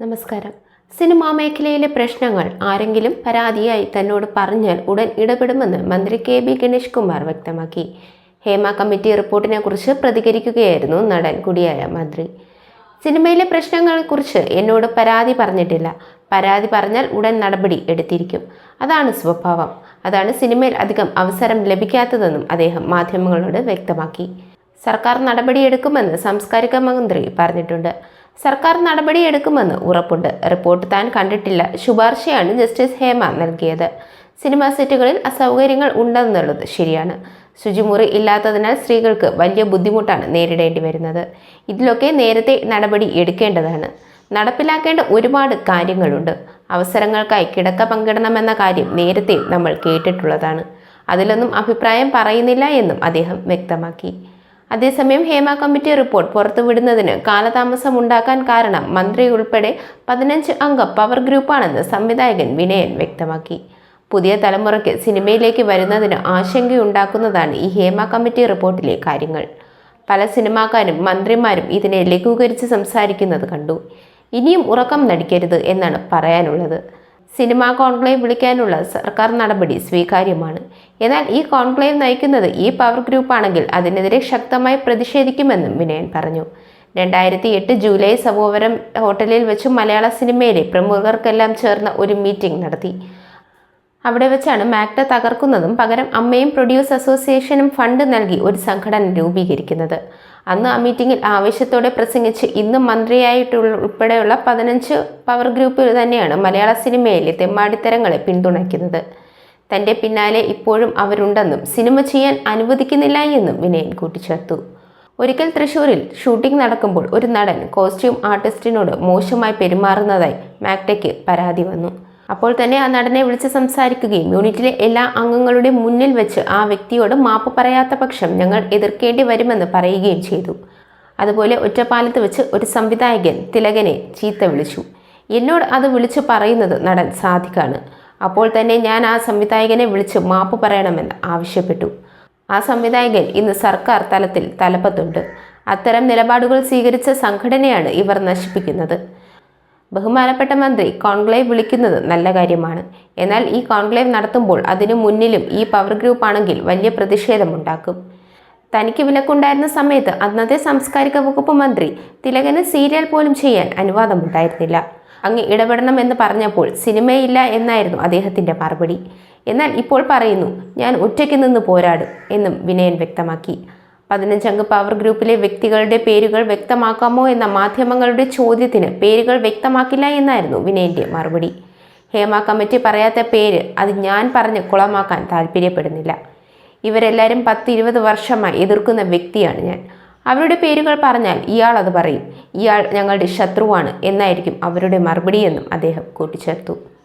നമസ്കാരം. സിനിമാ മേഖലയിലെ പ്രശ്നങ്ങൾ ആരെങ്കിലും പരാതിയായി തന്നോട് പറഞ്ഞാൽ ഉടൻ ഇടപെടുമെന്ന് മന്ത്രി കെ ബി ഗണേഷ് കുമാർ വ്യക്തമാക്കി. ഹേമ കമ്മിറ്റി റിപ്പോർട്ടിനെ കുറിച്ച് പ്രതികരിക്കുകയായിരുന്നു നടൻ കൂടിയായ മന്ത്രി. സിനിമയിലെ പ്രശ്നങ്ങളെക്കുറിച്ച് എന്നോട് പരാതി പറഞ്ഞിട്ടില്ല. പരാതി പറഞ്ഞാൽ ഉടൻ നടപടി എടുത്തിരിക്കും. അതാണ് സ്വഭാവം. അതാണ് സിനിമയിൽ അധികം അവസരം ലഭിക്കാത്തതെന്നും അദ്ദേഹം മാധ്യമങ്ങളോട് വ്യക്തമാക്കി. സർക്കാർ നടപടിയെടുക്കുമെന്ന് സാംസ്കാരിക മന്ത്രി പറഞ്ഞിട്ടുണ്ട്. സർക്കാർ നടപടിയെടുക്കുമെന്ന് ഉറപ്പുണ്ട്. റിപ്പോർട്ട് താൻ കണ്ടിട്ടില്ല. ശുപാർശയാണ് ജസ്റ്റിസ് ഹേമ നൽകിയത്. സിനിമാ സെറ്റുകളിൽ അസൗകര്യങ്ങൾ ഉണ്ടെന്നുള്ളത് ശരിയാണ്. ശുചിമുറി ഇല്ലാത്തതിനാൽ സ്ത്രീകൾക്ക് വലിയ ബുദ്ധിമുട്ടാണ് നേരിടേണ്ടി വരുന്നത്. ഇതിലൊക്കെ നേരത്തെ നടപടി എടുക്കേണ്ടതാണ്. നടപ്പിലാക്കേണ്ട ഒരുപാട് കാര്യങ്ങളുണ്ട്. അവസരങ്ങൾക്കായി കിടക്ക പങ്കിടണമെന്ന കാര്യം നേരത്തെ നമ്മൾ കേട്ടിട്ടുള്ളതാണ്. അതിലൊന്നും അഭിപ്രായം പറയുന്നില്ല എന്നും അദ്ദേഹം വ്യക്തമാക്കി. അതേസമയം ഹേമ കമ്മിറ്റി റിപ്പോർട്ട് പുറത്തുവിടുന്നതിന് കാലതാമസം ഉണ്ടാക്കാൻ കാരണം മന്ത്രി ഉൾപ്പെടെ പതിനഞ്ച് അംഗ പവർ ഗ്രൂപ്പാണെന്ന് സംവിധായകൻ വിനയൻ വ്യക്തമാക്കി. പുതിയ തലമുറയ്ക്ക് സിനിമയിലേക്ക് വരുന്നതിന് ആശങ്കയുണ്ടാക്കുന്നതാണ് ഈ ഹേമ കമ്മിറ്റി റിപ്പോർട്ടിലെ കാര്യങ്ങൾ. പല സിനിമാക്കാരും മന്ത്രിമാരും ഇതിനെ ലഘൂകരിച്ച് സംസാരിക്കുന്നത് കണ്ടു. ഇനിയും ഉറക്കം നടിക്കരുത് എന്നാണ് പറയാനുള്ളത്. സിനിമാ കോൺക്ലേവ് വിളിക്കാനുള്ള സർക്കാർ നടപടി സ്വീകാര്യമാണ്. എന്നാൽ ഈ കോൺക്ലേവ് നയിക്കുന്നത് ഈ പവർ ഗ്രൂപ്പാണെങ്കിൽ അതിനെതിരെ ശക്തമായി പ്രതിഷേധിക്കുമെന്നും വിനയൻ പറഞ്ഞു. രണ്ടായിരത്തി എട്ട് ജൂലൈ സഭോവരം ഹോട്ടലിൽ വെച്ച് മലയാള സിനിമയിലെ പ്രമുഖർക്കെല്ലാം ചേർന്ന ഒരു മീറ്റിംഗ് നടത്തി. അവിടെ വെച്ചാണ് മാക്ട തകർക്കുന്നതും പകരം അമ്മയും പ്രൊഡ്യൂസ് അസോസിയേഷനും ഫണ്ട് നൽകി ഒരു സംഘടന രൂപീകരിക്കുന്നത്. അന്ന് ആ മീറ്റിംഗിൽ ആവേശത്തോടെ പ്രസംഗിച്ച് ഇന്ന് മന്ത്രിയായിട്ടുള്ള ഉൾപ്പെടെയുള്ള പതിനഞ്ച് പവർ ഗ്രൂപ്പ് തന്നെയാണ് മലയാള സിനിമയിലെ തെമ്മാടിത്തരങ്ങളെ പിന്തുണയ്ക്കുന്നത്. തന്റെ പിന്നാലെ ഇപ്പോഴും അവരുണ്ടെന്നും സിനിമ ചെയ്യാൻ അനുവദിക്കുന്നില്ല എന്നും വിനയൻ കൂട്ടിച്ചേർത്തു. ഒരിക്കൽ തൃശൂരിൽ ഷൂട്ടിംഗ് നടക്കുമ്പോൾ ഒരു നടൻ കോസ്റ്റ്യൂം ആർട്ടിസ്റ്റിനോട് മോശമായി പെരുമാറുന്നതായി മാക്ടയ്ക്ക് പരാതി വന്നു. അപ്പോൾ തന്നെ ആ നടനെ വിളിച്ച് സംസാരിക്കുകയും യൂണിറ്റിലെ എല്ലാ അംഗങ്ങളുടെ മുന്നിൽ വെച്ച് ആ വ്യക്തിയോട് മാപ്പ് പറയാത്ത പക്ഷം ഞങ്ങൾ എതിർക്കേണ്ടി വരുമെന്ന് പറയുകയും ചെയ്തു. അതുപോലെ ഒറ്റപ്പാലത്ത് വെച്ച് ഒരു സംവിധായകൻ തിലകനെ ചീത്ത വിളിച്ചു. എന്നോട് അത് വിളിച്ചു പറയുന്നത് നടൻ സാധിക്കാണ്. അപ്പോൾ തന്നെ ഞാൻ ആ സംവിധായകനെ വിളിച്ച് മാപ്പ് പറയണമെന്ന് ആവശ്യപ്പെട്ടു. ആ സംവിധായകൻ ഇന്ന് സർക്കാർ തലത്തിൽ തലപ്പത്തുണ്ട്. അത്തരം നിലപാടുകൾ സ്വീകരിച്ച സംഘടനയാണ് ഇവർ നശിപ്പിക്കുന്നത്. ബഹുമാനപ്പെട്ട മന്ത്രി കോൺക്ലേവ് വിളിക്കുന്നത് നല്ല കാര്യമാണ്. എന്നാൽ ഈ കോൺക്ലേവ് നടത്തുമ്പോൾ അതിനു മുന്നിലും ഈ പവർ ഗ്രൂപ്പ് ആണെങ്കിൽ വലിയ പ്രതിഷേധമുണ്ടാക്കും. തനിക്ക് വിലക്കുണ്ടായിരുന്ന സമയത്ത് അന്നത്തെ സാംസ്കാരിക വകുപ്പ് മന്ത്രി തിലകന് സീരിയൽ പോലും ചെയ്യാൻ അനുവാദമുണ്ടായിരുന്നില്ല. അങ്ങ് ഇടപെടണം എന്ന് പറഞ്ഞപ്പോൾ സിനിമയില്ല എന്നായിരുന്നു അദ്ദേഹത്തിന്റെ മറുപടി. എന്നാൽ ഇപ്പോൾ പറയുന്നു ഞാൻ ഒറ്റയ്ക്ക് നിന്ന് പോരാടും എന്നും വിനയൻ വ്യക്തമാക്കി. പതിനഞ്ചംഗ പവർ ഗ്രൂപ്പിലെ വ്യക്തികളുടെ പേരുകൾ വ്യക്തമാക്കാമോ എന്ന മാധ്യമങ്ങളുടെ ചോദ്യത്തിന് പേരുകൾ വ്യക്തമാക്കില്ല എന്നായിരുന്നു വിനയന്റെ മറുപടി. ഹേമ കമ്മിറ്റി പറയാത്ത പേര് അത് ഞാൻ പറഞ്ഞ് കുളമാക്കാൻ താല്പര്യപ്പെടുന്നില്ല. ഇവരെല്ലാവരും പത്ത് ഇരുപത് വർഷമായി എതിർക്കുന്ന വ്യക്തിയാണ് ഞാൻ. അവരുടെ പേരുകൾ പറഞ്ഞാൽ ഇയാൾ അത് പറയും. ഇയാൾ ഞങ്ങളുടെ ശത്രുവാണ് എന്നായിരിക്കും അവരുടെ മറുപടിയെന്നും അദ്ദേഹം കൂട്ടിച്ചേർത്തു.